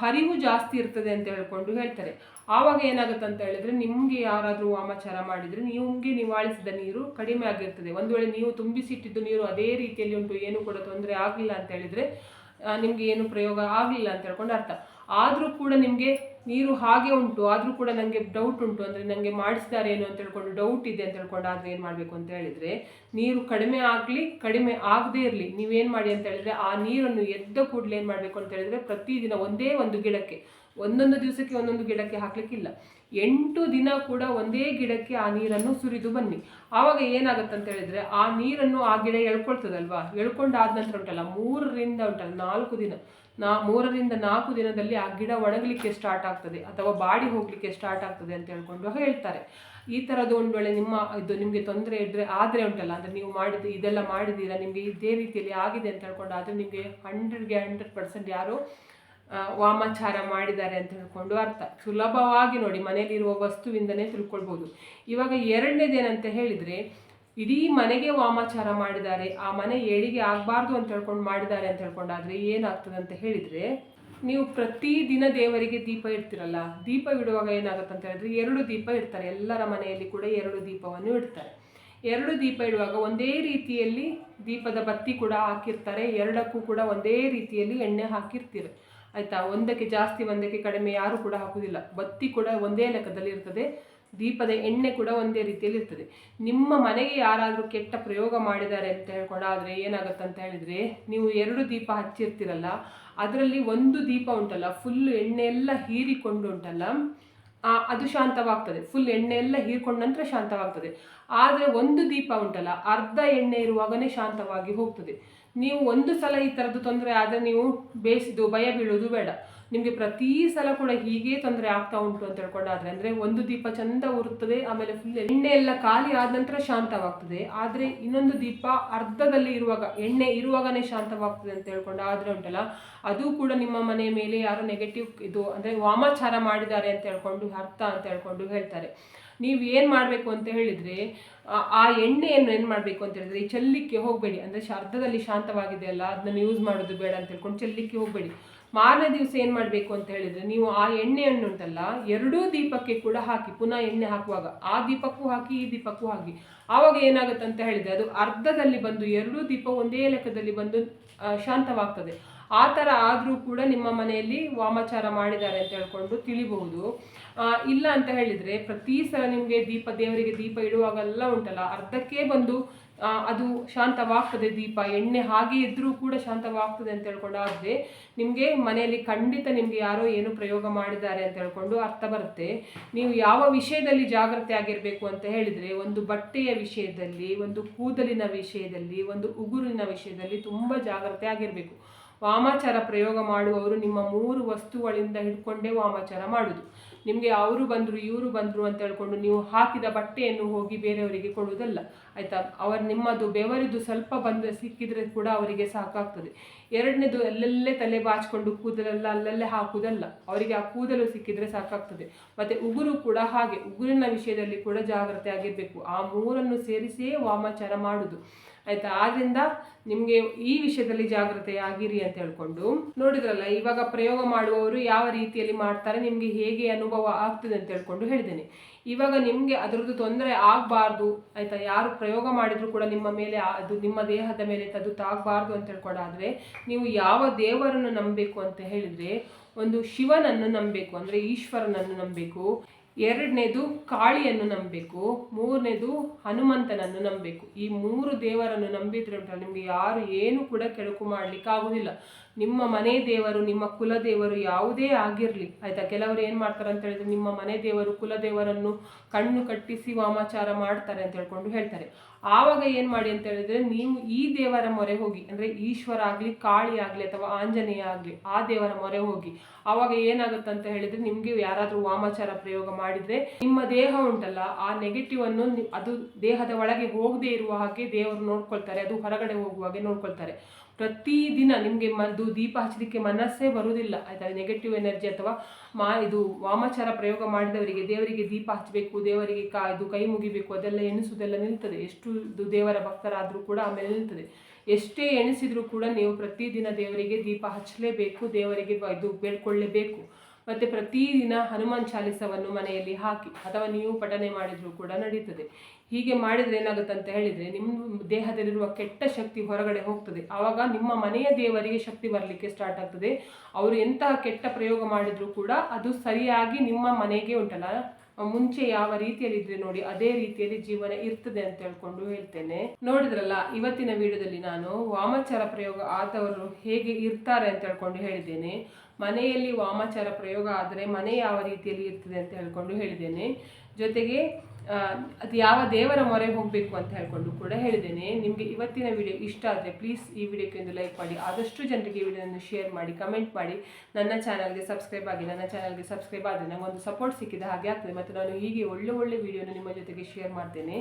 ಹರಿವು ಜಾಸ್ತಿ ಇರ್ತದೆ ಅಂತ ಹೇಳ್ಕೊಂಡು ಹೇಳ್ತಾರೆ. ಆವಾಗ ಏನಾಗುತ್ತೆ ಅಂತ ಹೇಳಿದ್ರೆ, ನಿಮಗೆ ಯಾರಾದರೂ ವಾಮಾಚಾರ ಮಾಡಿದರೆ ನಿಮಗೆ ನಿವಾಳಿಸಿದ ನೀರು ಕಡಿಮೆ ಆಗಿರ್ತದೆ. ಒಂದು ವೇಳೆ ನೀವು ತುಂಬಿಸಿಟ್ಟಿದ್ದು ನೀರು ಅದೇ ರೀತಿಯಲ್ಲಿ ಉಂಟು, ಏನು ಕೂಡ ತೊಂದರೆ ಆಗಲಿಲ್ಲ ಅಂತ ಹೇಳಿದ್ರೆ ನಿಮ್ಗೆ ಏನು ಪ್ರಯೋಗ ಆಗಲಿಲ್ಲ ಅಂತ ಹೇಳ್ಕೊಂಡು ಅರ್ಥ. ಆದರೂ ಕೂಡ ನಿಮಗೆ ನೀರು ಹಾಗೆ ಉಂಟು, ಆದರೂ ಕೂಡ ನನಗೆ ಡೌಟ್ ಉಂಟು. ಅಂದರೆ ನನಗೆ ಮಾಡಿಸ್ತಾರೆ ಏನು ಅಂತ ಹೇಳ್ಕೊಂಡು ಡೌಟ್ ಇದೆ ಅಂತ ಹೇಳ್ಕೊಂಡು ಆದರೆ ಏನು ಮಾಡಬೇಕು ಅಂತ ಹೇಳಿದರೆ, ನೀರು ಕಡಿಮೆ ಆಗಲಿ, ಕಡಿಮೆ ಆಗದೇ ಇರಲಿ. ನೀವೇನು ಮಾಡಿ ಅಂತ ಹೇಳಿದರೆ ಆ ನೀರನ್ನು ಎದ್ದ ಕೂಡಲೇ ಏನು ಮಾಡಬೇಕು ಅಂತ ಹೇಳಿದರೆ ಪ್ರತಿದಿನ ಒಂದೇ ಒಂದು ಗಿಡಕ್ಕೆ, ಒಂದೊಂದು ದಿವಸಕ್ಕೆ ಒಂದೊಂದು ಗಿಡಕ್ಕೆ ಹಾಕ್ಲಿಕ್ಕಿಲ್ಲ. ಎಂಟು ದಿನ ಕೂಡ ಒಂದೇ ಗಿಡಕ್ಕೆ ಆ ನೀರನ್ನು ಸುರಿದು ಬನ್ನಿ. ಆವಾಗ ಏನಾಗುತ್ತೆ ಅಂತ ಹೇಳಿದ್ರೆ ಆ ನೀರನ್ನು ಆ ಗಿಡ ಎಳ್ಕೊಳ್ತದಲ್ವಾ? ಎಳ್ಕೊಂಡಾದ ನಂತರ ಉಂಟಲ್ಲ, ಮೂರರಿಂದ ಉಂಟಲ್ಲ, ನಾಲ್ಕು ದಿನ. ನಾ ಮೂರರಿಂದ ನಾಲ್ಕು ದಿನದಲ್ಲಿ ಆ ಗಿಡ ಒಣಗಲಿಕ್ಕೆ ಸ್ಟಾರ್ಟ್ ಆಗ್ತದೆ ಅಥವಾ ಬಾಡಿ ಹೋಗಲಿಕ್ಕೆ ಸ್ಟಾರ್ಟ್ ಆಗ್ತದೆ ಅಂತ ಹೇಳ್ಕೊಂಡು ಹೇಳ್ತಾರೆ. ಈ ಥರದ್ದು ಒಂದು ವೇಳೆ ನಿಮ್ಮ, ಇದು ನಿಮಗೆ ತೊಂದರೆ ಇದ್ದರೆ ಆದರೆ ಉಂಟಲ್ಲ, ಅಂದರೆ ನೀವು ಮಾಡಿದ, ಇದೆಲ್ಲ ಮಾಡಿದ್ದೀರಾ, ನಿಮಗೆ ಇದೇ ರೀತಿಯಲ್ಲಿ ಆಗಿದೆ ಅಂತ ಹೇಳ್ಕೊಂಡು ಆದರೆ ನಿಮಗೆ ಹಂಡ್ರೆಡ್ಗೆ ಹಂಡ್ರೆಡ್ ಪರ್ಸೆಂಟ್ ಯಾರು ವಾಮಾಚಾರ ಮಾಡಿದ್ದಾರೆ ಅಂತ ಹೇಳ್ಕೊಂಡು ಅರ್ಥ. ಸುಲಭವಾಗಿ ನೋಡಿ ಮನೆಯಲ್ಲಿರುವ ವಸ್ತುವಿಂದನೇ ತಿಳ್ಕೊಳ್ಬೋದು. ಇವಾಗ ಎರಡನೇದೇನಂತ ಹೇಳಿದರೆ, ಇಡೀ ಮನೆಗೆ ವಾಮಾಚಾರ ಮಾಡಿದ್ದಾರೆ, ಆ ಮನೆ ಏಳಿಗೆ ಆಗಬಾರ್ದು ಅಂತ ಹೇಳ್ಕೊಂಡು ಮಾಡಿದ್ದಾರೆ ಅಂತ ಹೇಳ್ಕೊಂಡಾದರೆ ಏನಾಗ್ತದೆ ಅಂತ ಹೇಳಿದರೆ, ನೀವು ಪ್ರತಿದಿನ ದೇವರಿಗೆ ದೀಪ ಇಡ್ತಿರಲ್ಲ, ದೀಪ ಇಡುವಾಗ ಏನಾಗುತ್ತೆ ಅಂತ ಹೇಳಿದ್ರೆ ಎರಡು ದೀಪ ಇಡ್ತಾರೆ. ಎಲ್ಲರ ಮನೆಯಲ್ಲಿ ಕೂಡ ಎರಡು ದೀಪವನ್ನು ಇಡ್ತಾರೆ. ಎರಡು ದೀಪ ಇಡುವಾಗ ಒಂದೇ ರೀತಿಯಲ್ಲಿ ದೀಪದ ಬತ್ತಿ ಕೂಡ ಹಾಕಿರ್ತಾರೆ, ಎರಡಕ್ಕೂ ಕೂಡ ಒಂದೇ ರೀತಿಯಲ್ಲಿ ಎಣ್ಣೆ ಹಾಕಿರ್ತೀರ. ಆಯ್ತಾ? ಒಂದಕ್ಕೆ ಜಾಸ್ತಿ, ಒಂದಕ್ಕೆ ಕಡಿಮೆ ಯಾರು ಕೂಡ ಹಾಕುವುದಿಲ್ಲ. ಬತ್ತಿ ಕೂಡ ಒಂದೇ ಲೆಕ್ಕದಲ್ಲಿ ಇರ್ತದೆ. ದೀಪದ ಎಣ್ಣೆ ಕೂಡ ಒಂದೇ ರೀತಿಯಲ್ಲಿ ಇರ್ತದೆ. ನಿಮ್ಮ ಮನೆಗೆ ಯಾರಾದರೂ ಕೆಟ್ಟ ಪ್ರಯೋಗ ಮಾಡಿದ್ದಾರೆ ಅಂತ ಹೇಳ್ಕೊಂಡಾದರೆ ಏನಾಗುತ್ತೆ ಅಂತ ಹೇಳಿದ್ರೆ, ನೀವು ಎರಡು ದೀಪ ಹಚ್ಚಿರ್ತೀರಲ್ಲ, ಅದರಲ್ಲಿ ಒಂದು ದೀಪ ಉಂಟಲ್ಲ ಫುಲ್ ಎಣ್ಣೆ ಎಲ್ಲ ಹೀರಿಕೊಂಡು ಉಂಟಲ್ಲ ಅದು ಶಾಂತವಾಗ್ತದೆ. ಫುಲ್ ಎಣ್ಣೆ ಎಲ್ಲ ಹೀರ್ಕೊಂಡ ನಂತರ ಶಾಂತವಾಗ್ತದೆ. ಆದರೆ ಒಂದು ದೀಪ ಉಂಟಲ್ಲ, ಅರ್ಧ ಎಣ್ಣೆ ಇರುವಾಗನೇ ಶಾಂತವಾಗಿ ಹೋಗ್ತದೆ. ನೀವು ಒಂದು ಸಲ ಈ ಥರದ್ದು ತೊಂದರೆ ಆದರೆ ನೀವು ಬೇಯಿಸಿದ್ದು ಭಯ ಬೀಳೋದು ಬೇಡ. ನಿಮಗೆ ಪ್ರತಿ ಸಲ ಕೂಡ ಹೀಗೆ ತೊಂದರೆ ಆಗ್ತಾ ಉಂಟು ಅಂತ ಹೇಳ್ಕೊಂಡಾದ್ರೆ ಅಂದರೆ ಒಂದು ದೀಪ ಚಂದ ಉರುತ್ತದೆ, ಆಮೇಲೆ ಫುಲ್ ಎಣ್ಣೆ ಎಲ್ಲ ಖಾಲಿ ಆದ ನಂತರ ಶಾಂತವಾಗ್ತದೆ. ಆದರೆ ಇನ್ನೊಂದು ದೀಪ ಅರ್ಧದಲ್ಲಿ ಇರುವಾಗ, ಎಣ್ಣೆ ಇರುವಾಗನೇ ಶಾಂತವಾಗ್ತದೆ ಅಂತ ಹೇಳ್ಕೊಂಡು ಆದರೆ ಉಂಟಲ್ಲ, ಅದು ಕೂಡ ನಿಮ್ಮ ಮನೆಯ ಮೇಲೆ ಯಾರು ನೆಗೆಟಿವ್ ಇದು ಅಂದರೆ ವಾಮಾಚಾರ ಮಾಡಿದ್ದಾರೆ ಅಂತ ಹೇಳ್ಕೊಂಡು ಅರ್ಥ ಅಂತ ಹೇಳ್ಕೊಂಡು ಹೇಳ್ತಾರೆ. ನೀವು ಏನು ಮಾಡಬೇಕು ಅಂತ ಹೇಳಿದರೆ, ಆ ಎಣ್ಣೆಯನ್ನು ಏನು ಮಾಡಬೇಕು ಅಂತ ಹೇಳಿದ್ರೆ ಚೆಲ್ಲಿಕ್ಕೆ ಹೋಗಬೇಡಿ. ಅಂದರೆ ಅರ್ಧದಲ್ಲಿ ಶಾಂತವಾಗಿದೆ ಅಲ್ಲ, ಅದನ್ನು ಯೂಸ್ ಮಾಡೋದು ಬೇಡ ಅಂತ ಹೇಳ್ಕೊಂಡು ಚೆಲ್ಲಿಕ್ಕೆ ಹೋಗಬೇಡಿ. ಮಾರನೇ ದಿವಸ ಏನು ಮಾಡಬೇಕು ಅಂತ ಹೇಳಿದರೆ, ನೀವು ಆ ಎಣ್ಣೆಯನ್ನು ಉಂಟಲ್ಲ, ಎರಡೂ ದೀಪಕ್ಕೆ ಕೂಡ ಹಾಕಿ, ಪುನಃ ಎಣ್ಣೆ ಹಾಕುವಾಗ, ಆ ದೀಪಕ್ಕೂ ಹಾಕಿ, ಈ ದೀಪಕ್ಕೂ ಹಾಕಿ, ಆವಾಗ ಏನಾಗುತ್ತೆ ಅಂತ ಹೇಳಿದರೆ, ಅದು ಅರ್ಧದಲ್ಲಿ ಬಂದು, ಎರಡೂ ದೀಪ ಒಂದೇ ಲೆಕ್ಕದಲ್ಲಿ ಬಂದು ಶಾಂತವಾಗ್ತದೆ. ಆ ಥರ ಆದರೂ ಕೂಡ ನಿಮ್ಮ ಮನೆಯಲ್ಲಿ ವಾಮಾಚಾರ ಮಾಡಿದ್ದಾರೆ ಅಂತ ಹೇಳ್ಕೊಂಡು ತಿಳಿಬಹುದು. ಇಲ್ಲ ಅಂತ ಹೇಳಿದರೆ ಪ್ರತಿ ಸಲ ನಿಮಗೆ ದೀಪ, ದೇವರಿಗೆ ದೀಪ ಇಡುವಾಗೆಲ್ಲ ಉಂಟಲ್ಲ, ಅರ್ಧಕ್ಕೆ ಬಂದು ಅದು ಶಾಂತವಾಗ್ತದೆ ದೀಪ, ಎಣ್ಣೆ ಹಾಗೆ ಇದ್ದರೂ ಕೂಡ ಶಾಂತವಾಗ್ತದೆ ಅಂತ ಹೇಳ್ಕೊಂಡು ಆದರೆ ನಿಮಗೆ ಮನೆಯಲ್ಲಿ ಖಂಡಿತ ನಿಮಗೆ ಯಾರೋ ಏನು ಪ್ರಯೋಗ ಮಾಡಿದ್ದಾರೆ ಅಂತ ಹೇಳ್ಕೊಂಡು ಅರ್ಥ ಬರುತ್ತೆ. ನೀವು ಯಾವ ವಿಷಯದಲ್ಲಿ ಜಾಗ್ರತೆ ಆಗಿರಬೇಕು ಅಂತ ಹೇಳಿದರೆ ಒಂದು ಬಟ್ಟೆಯ ವಿಷಯದಲ್ಲಿ, ಒಂದು ಕೂದಲಿನ ವಿಷಯದಲ್ಲಿ, ಒಂದು ಉಗುರಿನ ವಿಷಯದಲ್ಲಿ ತುಂಬ ಜಾಗ್ರತೆ ಆಗಿರಬೇಕು. ವಾಮಾಚಾರ ಪ್ರಯೋಗ ಮಾಡುವವರು ನಿಮ್ಮ ಮೂರು ವಸ್ತುಗಳಿಂದ ಹಿಡ್ಕೊಂಡೇ ವಾಮಾಚಾರ ಮಾಡುವುದು ನಿಮಗೆ ಅವರು ಬಂದರು, ಇವರು ಬಂದರು ಅಂತ ಹೇಳ್ಕೊಂಡು ನೀವು ಹಾಕಿದ ಬಟ್ಟೆಯನ್ನು ಹೋಗಿ ಬೇರೆಯವರಿಗೆ ಕೊಡುವುದಲ್ಲ. ಆಯಿತಾ? ಅವರು ನಿಮ್ಮದು ಬೆವರಿದು ಸ್ವಲ್ಪ ಬಂದು ಸಿಕ್ಕಿದ್ರೆ ಕೂಡ ಅವರಿಗೆ ಸಾಕಾಗ್ತದೆ. ಎರಡನೇದು ಅಲ್ಲಲ್ಲೇ ತಲೆ ಬಾಚಿಕೊಂಡು ಕೂದಲೆಲ್ಲ ಅಲ್ಲಲ್ಲೇ ಹಾಕುವುದಲ್ಲ ಅವರಿಗೆ ಆ ಕೂದಲು ಸಿಕ್ಕಿದ್ರೆ ಸಾಕಾಗ್ತದೆ. ಮತ್ತು ಉಗುರು ಕೂಡ ಹಾಗೆ. ಉಗುರಿನ ವಿಷಯದಲ್ಲಿ ಕೂಡ ಜಾಗ್ರತೆ ಆಗಿರಬೇಕು. ಆ ಮೂರನ್ನು ಸೇರಿಸಿಯೇ ವಾಮಾಚಾರ ಮಾಡುವುದು ಆಯ್ತಾ? ಆದ್ರಿಂದ ನಿಮಗೆ ಈ ವಿಷಯದಲ್ಲಿ ಜಾಗ್ರತೆ ಆಗಿರಿ ಅಂತ ಹೇಳ್ಕೊಂಡು ನೋಡಿದ್ರಲ್ಲ, ಇವಾಗ ಪ್ರಯೋಗ ಮಾಡುವವರು ಯಾವ ರೀತಿಯಲ್ಲಿ ಮಾಡ್ತಾರೆ, ನಿಮಗೆ ಹೇಗೆ ಅನುಭವ ಆಗ್ತದೆ ಅಂತ ಹೇಳ್ಕೊಂಡು ಹೇಳಿದ್ದೇನೆ. ಇವಾಗ ನಿಮಗೆ ಅದರದ್ದು ತೊಂದರೆ ಆಗಬಾರ್ದು, ಆಯ್ತಾ? ಯಾರು ಪ್ರಯೋಗ ಮಾಡಿದರೂ ಕೂಡ ನಿಮ್ಮ ಮೇಲೆ, ಅದು ನಿಮ್ಮ ದೇಹದ ಮೇಲೆ ಅದು ತಾಗಬಾರ್ದು ಅಂತ ಹೇಳ್ಕೊಂಡಾದರೆ, ನೀವು ಯಾವ ದೇವರನ್ನು ನಂಬಬೇಕು ಅಂತ ಹೇಳಿದ್ರೆ, ಒಂದು ಶಿವನನ್ನು ನಂಬಬೇಕು, ಅಂದ್ರೆ ಈಶ್ವರನನ್ನು ನಂಬಬೇಕು. ಎರಡನೇದು ಕಾಳಿಯನ್ನು ನಂಬಬೇಕು, ಮೂರನೇದು ಹನುಮಂತನನ್ನು ನಂಬಬೇಕು. ಈ ಮೂರು ದೇವರನ್ನು ನಂಬಿದ್ರೆ ಉಂಟಲ್ಲ, ನಿಮಗೆ ಯಾರು ಏನು ಕೂಡ ಕೆಡುಕು ಮಾಡ್ಲಿಕ್ಕೆ ಆಗುದಿಲ್ಲ. ನಿಮ್ಮ ಮನೆ ದೇವರು, ನಿಮ್ಮ ಕುಲ ದೇವರು ಯಾವುದೇ ಆಗಿರಲಿ. ಆಯಿತಾ, ಕೆಲವರು ಏನು ಮಾಡ್ತಾರೆ ಅಂತ ಹೇಳಿದ್ರೆ, ನಿಮ್ಮ ಮನೆ ದೇವರು ಕುಲ ದೇವರನ್ನು ಕಣ್ಣು ಕಟ್ಟಿಸಿ ವಾಮಾಚಾರ ಮಾಡ್ತಾರೆ ಅಂತ ಹೇಳ್ಕೊಂಡು ಹೇಳ್ತಾರೆ. ಆವಾಗ ಏನು ಮಾಡಿ ಅಂತ ಹೇಳಿದ್ರೆ, ನೀವು ಈ ದೇವರ ಮೊರೆ ಹೋಗಿ, ಅಂದರೆ ಈಶ್ವರ ಆಗಲಿ, ಕಾಳಿ ಆಗಲಿ ಅಥವಾ ಆಂಜನೇಯ ಆಗಲಿ, ಆ ದೇವರ ಮೊರೆ ಹೋಗಿ, ಆವಾಗ ಏನಾಗುತ್ತೆ ಅಂತ ಹೇಳಿದ್ರೆ, ನಿಮಗೆ ಯಾರಾದರೂ ವಾಮಾಚಾರ ಪ್ರಯೋಗ ಮಾಡಿದ್ರೆ, ನಿಮ್ಮ ದೇಹ ಉಂಟಲ್ಲ, ಆ ನೆಗೆಟಿವ್ ಅನ್ನು ಅದು ದೇಹದ ಒಳಗೆ ಹೋಗದೇ ಇರುವ ಹಾಗೆ ದೇವರು ನೋಡ್ಕೊಳ್ತಾರೆ, ಅದು ಹೊರಗಡೆ ಹೋಗುವ ಹಾಗೆ ನೋಡ್ಕೊಳ್ತಾರೆ. ಪ್ರತಿದಿನ ನಿಮಗೆ ಮದ್ದು, ದೀಪ ಹಚ್ಚಲಿಕ್ಕೆ ಮನಸ್ಸೇ ಬರುವುದಿಲ್ಲ. ಆಯ್ತಾ? ನೆಗೆಟಿವ್ ಎನರ್ಜಿ ಅಥವಾ ಮಾ, ಇದು ವಾಮಾಚಾರ ಪ್ರಯೋಗ ಮಾಡಿದವರಿಗೆ, ದೇವರಿಗೆ ದೀಪ ಹಚ್ಚಬೇಕು, ದೇವರಿಗೆ ಕಾ, ಇದು ಕೈ ಮುಗಿಬೇಕು, ಅದೆಲ್ಲ ಎಣಿಸುವುದೆಲ್ಲ ನಿಲ್ತದೆ. ಎಷ್ಟು ಇದು ದೇವರ ಭಕ್ತರಾದರೂ ಕೂಡ ಆಮೇಲೆ ನಿಲ್ತದೆ. ಎಷ್ಟೇ ಎಣಿಸಿದರೂ ಕೂಡ ನೀವು ಪ್ರತಿದಿನ ದೇವರಿಗೆ ದೀಪ ಹಚ್ಚಲೇಬೇಕು, ದೇವರಿಗೆ ಇದು ಬೇಡ್ಕೊಳ್ಳೇಬೇಕು. ಮತ್ತು ಪ್ರತಿದಿನ ಹನುಮಾನ್ ಚಾಲಿಸವನ್ನು ಮನೆಯಲ್ಲಿ ಹಾಕಿ, ಅಥವಾ ನೀವು ಪಠನೆ ಮಾಡಿದರೂ ಕೂಡ ನಡೀತದೆ. ಹೀಗೆ ಮಾಡಿದರೆ ಏನಾಗುತ್ತೆ ಅಂತ ಹೇಳಿದರೆ, ನಿಮ್ಮ ದೇಹದಲ್ಲಿರುವ ಕೆಟ್ಟ ಶಕ್ತಿ ಹೊರಗಡೆ ಹೋಗ್ತದೆ. ಆವಾಗ ನಿಮ್ಮ ಮನೆಯ ದೇವರಿಗೆ ಶಕ್ತಿ ಬರಲಿಕ್ಕೆ ಸ್ಟಾರ್ಟ್ ಆಗ್ತದೆ. ಅವರು ಎಂತಹ ಕೆಟ್ಟ ಪ್ರಯೋಗ ಮಾಡಿದರೂ ಕೂಡ ಅದು ಸರಿಯಾಗಿ ನಿಮ್ಮ ಮನೆಗೆ ಉಂಟಲ್ಲ. ಮುಂಚೆ ಯಾವ ರೀತಿಯಲ್ಲಿ ಇದ್ರೆ ನೋಡಿ, ಅದೇ ರೀತಿಯಲ್ಲಿ ಜೀವನ ಇರ್ತದೆ ಅಂತ ಹೇಳ್ಕೊಂಡು ಹೇಳ್ತೇನೆ. ನೋಡಿದ್ರಲ್ಲ, ಇವತ್ತಿನ ವಿಡಿಯೋದಲ್ಲಿ ನಾನು ವಾಮಾಚಾರ ಪ್ರಯೋಗ ಆದವರು ಹೇಗೆ ಇರ್ತಾರೆ ಅಂತ ಹೇಳ್ಕೊಂಡು ಹೇಳಿದ್ದೇನೆ. ಮನೆಯಲ್ಲಿ ವಾಮಾಚಾರ ಪ್ರಯೋಗ ಆದರೆ ಮನೆ ಯಾವ ರೀತಿಯಲ್ಲಿ ಇರ್ತದೆ ಅಂತ ಹೇಳ್ಕೊಂಡು ಹೇಳಿದ್ದೇನೆ. ಜೊತೆಗೆ ಅದು ಯಾವ ದೇವರ ಮೊರೆ ಹೋಗಬೇಕು ಅಂತ ಹೇಳ್ಕೊಂಡು ಕೂಡ ಹೇಳಿದ್ದೇನೆ. ನಿಮಗೆ ಇವತ್ತಿನ ವಿಡಿಯೋ ಇಷ್ಟ ಆದರೆ ಪ್ಲೀಸ್ ಈ ವಿಡಿಯೋಕ್ಕೆ ಒಂದು ಲೈಕ್ ಮಾಡಿ, ಆದಷ್ಟು ಜನರಿಗೆ ಈ ವಿಡಿಯೋನ ಶೇರ್ ಮಾಡಿ ಕಮೆಂಟ್ ಮಾಡಿ. ನನ್ನ ಚಾನಲ್ಗೆ ಸಬ್ಸ್ಕ್ರೈಬ್ ಆಗಿ, ನನ್ನ ಚಾನಲ್ಗೆ ಸಬ್ಸ್ಕ್ರೈಬ್ ಆದರೆ ನನಗೊಂದು ಸಪೋರ್ಟ್ ಸಿಕ್ಕಿದ ಹಾಗೆ ಆಗ್ತದೆ. ಮತ್ತು ನಾನು ಹೀಗೆ ಒಳ್ಳೆ ಒಳ್ಳೆ ವಿಡಿಯೋನ ನಿಮ್ಮ ಜೊತೆಗೆ ಶೇರ್ ಮಾಡ್ತೇನೆ.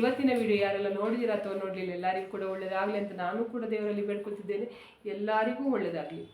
ಇವತ್ತಿನ ವಿಡಿಯೋ ಯಾರೆಲ್ಲ ನೋಡಿದಿರ ಅಥವಾ ನೋಡಲಿಲ್ಲ, ಎಲ್ಲರಿಗೂ ಕೂಡ ಒಳ್ಳೆಯದಾಗಲಿ ಅಂತ ನಾನು ಕೂಡ ದೇವರಲ್ಲಿ ಬೇಡ್ಕೊತಿದ್ದೇನೆ. ಎಲ್ಲರಿಗೂ ಒಳ್ಳೆಯದಾಗಲಿ